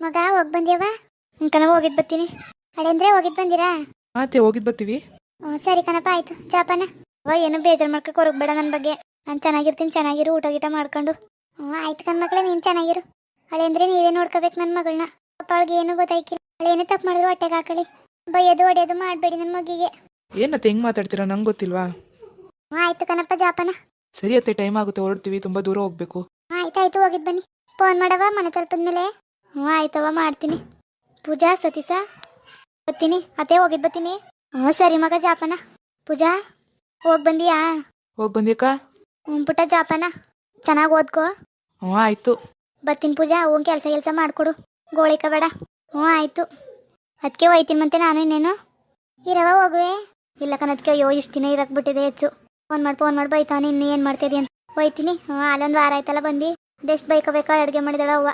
ಮಗ ಹೋಗಿ ಬಂದ್ಯವ ಕಣ ಹೋಗಿದ್ ಬರ್ತೀನಿ. ಅಡೆಂದ್ರೆ ಹೋಗಿದ್ ಬಂದಿರಾ? ಆತೆ ಹೋಗಿದ್ ಬರ್ತೀವಿ. ಹ್ಞೂ ಸರಿ ಕಣಪ್ಪ ಆಯ್ತು. ಚಾಪನ ಅವ ಏನು ಬೇಜಾರು ಮಾಡ್ಕೊಂಡು ಕೊರಗ್ಬೇಡ ನನ್ನ ಬಗ್ಗೆ. ನಾನು ಚೆನ್ನಾಗಿರ್ತೀನಿ ಚೆನ್ನಾಗಿರು ಊಟ ಗೀಟ ಮಾಡ್ಕೊಂಡು. ಹ್ಞೂ ಆಯ್ತು ಕಣ್ ಮಕ್ಳೆ ನೀನು ಚೆನ್ನಾಗಿರು. ಅಳೆಂದ್ರೆ ನೀವೇ ನೋಡ್ಕೋಬೇಕು ನನ್ನ ಮಗಳನ್ನ ಅಪ್ಪ ಅವಳಿಗೆ ಏನು ಗೊತ್ತಾಯ್ಕಿಲ್ಲ. ಅವಳೇನು ತಪ್ಪು ಮಾಡಿದ್ರು ಹೊಟ್ಟೆಗೆ ಹಾಕಳಿ ಬೈಯೋದು ಹೊಡೆಯೋದು ಮಾಡಬೇಡಿ ನನ್ನ ಮಗಿಗೆ. ಏನತ್ತೆ ಹೆಂಗ್ ಮಾತಾಡ್ತೀರಾ? ನಂಗೆ ಗೊತ್ತಿಲ್ವಾ? ಹ್ಞೂ ಆಯ್ತು ಕಣಪ್ಪ ಜಾಪನ ಸರಿ ಅತ್ತೆ ಟೈಮ್ ಆಗುತ್ತೆ ಹೊರಡ್ತೀವಿ. ತುಂಬಾ ದೂರ ಹೋಗ್ಬೇಕು. ಆಯ್ತಾಯ್ತು ಆಯ್ತು ಆಯ್ತು ಹೋಗಿದ್ ಬನ್ನಿ. ಫೋನ್ ಮಾಡವಾ ಮನೆ ತಲುಪಿದ್ಮೇಲೆ. ಹ್ಞೂ ಆಯ್ತವ ಮಾಡ್ತೀನಿ. ಪೂಜಾ ಸತೀಸ ಬರ್ತೀನಿ. ಅತ್ತೆ ಹೋಗಿದ್ ಬರ್ತೀನಿ. ಹ್ಞೂ ಸರಿ ಮಗ ಜಾಪನ. ಪೂಜಾ ಹೋಗಿ ಬಂದಿಯಾ? ಹೋಗ್ ಬಂದಿಕ ಹ್ಞೂ ಪುಟ್ಟ ಜಾಪನ. ಚೆನ್ನಾಗಿ ಓದ್ಕೋ. ಹ್ಞೂ ಆಯ್ತು. ಬರ್ತೀನಿ ಪೂಜಾ ಹೋಗಿ ಕೆಲಸ ಕೆಲಸ ಮಾಡಿಕೊಡು. ಗೋಳಿಕ ಬೇಡ ಹ್ಞೂ ಆಯ್ತು. ಅದಕ್ಕೆ ಹೋಯ್ತೀನಿ ಮತ್ತೆ ನಾನು ಇನ್ನೇನು. ಇರವ ಹೋಗುವೆ. ಇಲ್ಲ ಕಣದಕ್ಕೆ ಅಯ್ಯೋ ಇಷ್ಟು ದಿನ ಇರಕ್ಕೆ ಬಿಟ್ಟಿದೆ ಹೆಚ್ಚು. ಫೋನ್ ಮಾಡಿ ಫೋನ್ ಮಾಡಿ ಬೈತಾನೆ ಇನ್ನು ಏನು ಮಾಡ್ತಾ ಅಂತ. ಹೋಯ್ತೀನಿ. ಹ್ಞೂ ಅಲ್ಲೊಂದು ವಾರ ಆಯ್ತಲ್ಲ ಬಂದು. ಎಷ್ಟು ಬೈಕೋಬೇಕಾ ಅಡುಗೆ ಮಾಡಿದಾಳ ಅವ್ವ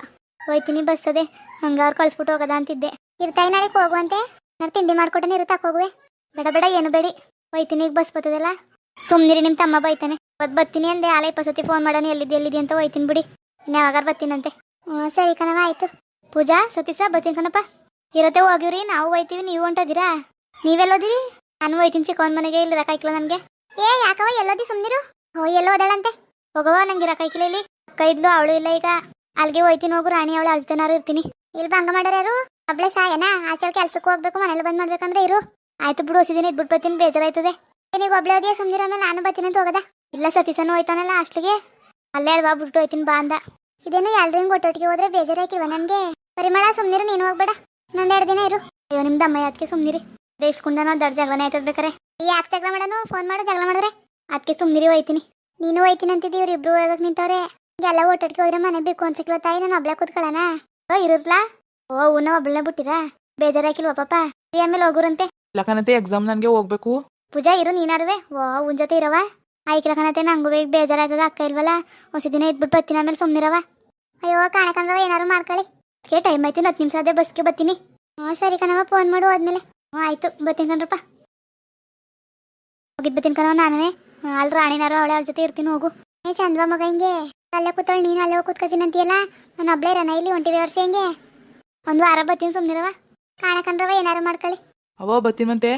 ಹೋಯ್ತೀನಿ, ಬಸ್ ಅದೇ. ಹಂಗೆ ಅವ್ರು ಕಳಿಸ್ಬಿಟ್ಟು ಹೋಗೋದ ಅಂತಿದ್ದೆ. ಇರ್ತಾಯಿ ನಾಳೆಗೆ ಹೋಗುವಂತೆ. ನಾನು ತಿಂಡಿ ಮಾಡ್ಕೊಟ್ಟೆ ಇರುತ್ತಾಕ ಹೋಗುವೆ. ಬೇಡ ಬೇಡ, ಏನು ಬೇಡಿ. ಹೋಯ್ತೀನಿ, ಈಗ ಬಸ್ ಬರ್ತದಲ್ಲ? ಸುಮ್ನಿರಿ ನಿಮ್ಮ ತಮ್ಮ ಬೈತಾನೆ. ಬತ್ ಬತ್ತೀನಿ ಅಂದೆ, ಆಲೇ ಪಸತಿ ಫೋನ್ ಮಾಡೋಣ ಎಲ್ಲಿದೆ ಎಲ್ಲಿದೆ ಅಂತ ಹೋಯ್ತೀನಿ ಬಿಡಿ. ಯಾವಾಗಾರ ಬತ್ತೀನಂತೆ. ಹ್ಞೂ ಸರಿ ಕಣವ ಆಯ್ತು. ಪೂಜಾ ಸತೀಸ ಬತ್ತೀನಿ ಕಣಪ್ಪ. ಇರತ್ತೆ, ಹೋಗಿವ್ರಿ, ನಾವು ಹೋಯ್ತೀವಿ, ನೀವು ಹೊಂಟದಿರಾ? ನೀವೆಲ್ಲೋದಿರಿ? ನಾನು ಹೋಯ್ತೀನಿ ಚಿಕ್ಕವನ ಮನೆಗೆ, ಇಲ್ಲಿ ರಕಾಯ್ಕಿಲ್ಲ ನನಗೆ. ಏ ಯಾಕವ ಎಲ್ಲೋದಿ ಸುಮ್ನಿರು? ಓ ಎಲ್ಲೋ ಹೋದಳಂತೆ ಹೋಗವ ನಂಗೆ ರಕಾಯ್ಕಿಲ್ಲ ಇಲ್ಲಿ. ಅಕ್ಕ ಇದ್ಲು, ಅವಳು ಇಲ್ಲ ಈಗ. ಅಲ್ಲಿಗೆ ಹೋಯ್ತೀನಿ ಹೋಗು, ರಾಣಿ ಅವಳು ಅಳ್ತನಾರು ಇರ್ತೀನಿ. ಇಲ್ಲಿ ಭಂಗ ಮಾಡ್ಯಾರ ಯಾರು? ಒಬ್ಳೆ ಸಾಯನ? ಆಚಲ್ ಕೆಲ್ಸಕ್ಕೆ ಹೋಗ್ಬೇಕು, ಮನೇಲಿ ಬಂದ್ ಮಾಡ್ಬೇಕಂದ್ರೆ ಇರು. ಆಯ್ತು ಬಿಡು, ಹೊಸಿದಿನ ಇದ್ ಬರ್ತೀನಿ, ಬೇಜಾರಾಯ್ತದೆ. ನೀಗ ಒಬ್ಳೆ ಓದಿಯ ಸುಮ್ನಿರ ಮೇಲೆ ನಾನು ಬರ್ತೀನಿ ಅಂತ ಹೋಗದ? ಇಲ್ಲ ಸತೀಸನು ಹೋಯ್ತಾನಲ್ಲ ಅಷ್ಟಿಗೆ ಅಲ್ಲೇ ಅಲ್ವಾ, ಬಿಟ್ಟು ಹೋಯ್ತೀನಿ ಬಾ ಅಂದ. ಇದೇನು ಎಲ್ರು ಹಿಂಗ್ ಒಟ್ಟೊಟ್ಟಿಗೆ ಹೋದ್ರೆ ಬೇಜಾರಾಕಿಲ್ವ ನನ್ಗೆ? ಪರಿಮಳ ಸುಮ್ನಿರು, ನೀನು ಹೋಗ್ಬೇಡ. ಇನ್ನೊಂದೆರಡು ದಿನ ಇರು. ಅಯ್ಯೋ ನಿಮ್ದು ಅಮ್ಮ ಅದಕ್ಕೆ ಸುಮ್ನಿರಿ. ದೇಶಕುಂಡ ನಾವು ದೊಡ್ಡ ಜಗಳನೇ ಆಯ್ತದ ಬೇಕಾರೆ. ಯಾಕೆ ಜಗಳ ಮಾಡೋನು? ಫೋನ್ ಮಾಡೋ, ಜಗಳ ಮಾಡಿದ್ರೆ. ಅದಕ್ಕೆ ಸುಮ್ನಿರಿ, ಹೋಯ್ತೀನಿ. ನೀನು ಹೋಯ್ತೀನಿ ಅಂತಿದ್ದೀವ್ರಿ ಇಬ್ರು ಹೋಗಕ್ ನಿಂತವ್ರೆ. ಎಲ್ಲ ಓಟಾಡ್ಕೆ ಹೋದ್ರೆ ಮನೆ ಬೇಕು ಅನ್ಸಿಕ್ಲ ತಾಯಿ ನಾನು ಒಬ್ಳೆ ಕೂತ್ಕೊಳ್ಳೋಣ? ಓ ಇರುತ್ಲಾ ಓ ಉನ್ನ ಒಬ್ಳನ್ನ ಬಿಟ್ಟಿರಾ? ಬೇಜಾರಾಕಿಲ್ವ ಪಾಪ? ಫ್ರೀ ಆಮೇಲೆ ಹೋಗುರಂತೆ. ಲಖನತೆ ಎಕ್ಸಾಮ್ ನನಗೆ ಹೋಗ್ಬೇಕು. ಪೂಜಾ ಇರು ನೀನಾರುವೆ. ಓ ಉನ್ ಜೊತೆ ಇರವ ಆಯ್ಕೆ ಲಖನತೆ ನಂಗೂ ಬೇಗ ಬೇಜಾರಾಯ್ತದ ಅಕ್ಕ ಇಲ್ವಲ್ಲ? ಹೊಸ ದಿನ ಇದ್ಬಿಟ್ಟು ಬತ್ತಿನ ಆಮೇಲೆ ಸುಮ್ಮನಿರವ ಅಯ್ಯೋ ಕಾಣಕಂದ್ರವ ಏನಾರು ಮಾಡ್ಕೊಳ್ಳಿ. ಅದಕ್ಕೆ ಟೈಮ್ ಆಯ್ತು ಹತ್ತು ನಿಮಿಷ ಅದೇ ಬಸ್ಗೆ ಬತ್ತೀನಿ ಹಾಂ ಸರಿ ಕಣವ ಫೋನ್ ಮಾಡು ಆದ್ಮೇಲೆ ಹ್ಞೂ ಆಯ್ತು ಬತ್ತೀನಿ ಕಣ್ರಪ್ಪ. ಹೋಗಿದ್ ಬತ್ತೀನಿ ಕಣವ ನಾನುವೆ. ಅಲ್ಲಿ ರಾಣಿನಾರು ಅವಳೆ ಅವ್ಳ ಜೊತೆ ಇರ್ತೀನಿ ಹೋಗು. ಏ ಚಂದ್ವ ಮಗ ಹಿಂಗೆ. ಅಲ್ಲೇ ಕೂತಾಳೆ ನೀನು ಅಲ್ಲೇ ಹೋಗಿ ಕೂತ್ಕೊತೀನಿ ಅಂತೀಯಲ್ಲ? ನಾನು ಒಬ್ಳೇ ಇರೋಣ ಇಲ್ಲಿ ಒಂಟಿ ವ್ಯವಸ್ಥೆ ಹೆಂಗೆ? ಒಂದು ವಾರ ಬರ್ತೀನಿ ಸುಮ್ಮನಿರವ ಕಾಣಕಂಡ್ರವ ಏನಾರು ಮಾಡ್ಕೊಳ್ಳಿ. ಅವ ಬತ್ತೀನಂತೆ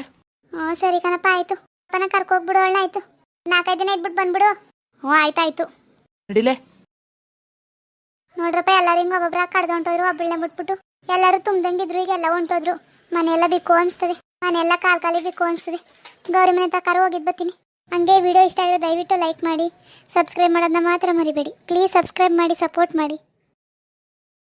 ಹ್ಞೂ ಸರಿ ಕಣಪ್ಪ ಆಯ್ತು. ಅಪ್ಪನ ಕರ್ಕೋಗ್ಬಿಡು ಅವಳನ್ನ ಆಯ್ತು. ನಾಲ್ಕೈದು ದಿನ ಇಟ್ಬಿಟ್ಟು ಬಂದ್ಬಿಡು. ಹ್ಞೂ ಆಯ್ತಾಯ್ತು ನಡಿಲೆ. ನೋಡ್ರಪ್ಪ ಎಲ್ಲರೂ ಹಿಂಗೆ ಒಬ್ಬೊಬ್ರ ಕಡ್ದು ಹೊಂಟೋದ್ರು ಒಬ್ಬಳನ್ನ ಬಿಟ್ಬಿಟ್ಟು ಎಲ್ಲರೂ ತುಂಬ್ದಂಗಿದ್ರು ಈಗ ಎಲ್ಲ ಹೊಂಟೋದ್ರು. ಮನೆಯೆಲ್ಲ ಬಿಕ್ಕು ಅನಿಸ್ತದೆ. ಮನೆಯೆಲ್ಲ ಕಾಲ್ ಕಾಲಿ ಬಿಕ್ಕು ಅನಿಸ್ತದೆ. ಗೌರಿ ಮನೆ ತಕಾರ ಹೋಗಿದ್ದು ಬರ್ತೀನಿ. ಹಂಗೆ ವಿಡಿಯೋ ಇಷ್ಟ ಆದರೆ ದಯವಿಟ್ಟು ಲೈಕ್ ಮಾಡಿ ಸಬ್ಸ್ಕ್ರೈಬ್ ಮಾಡೋದನ್ನ ಮಾತ್ರ ಮರಿಬೇಡಿ. ಪ್ಲೀಸ್ ಸಬ್ಸ್ಕ್ರೈಬ್ ಮಾಡಿ ಸಪೋರ್ಟ್ ಮಾಡಿ.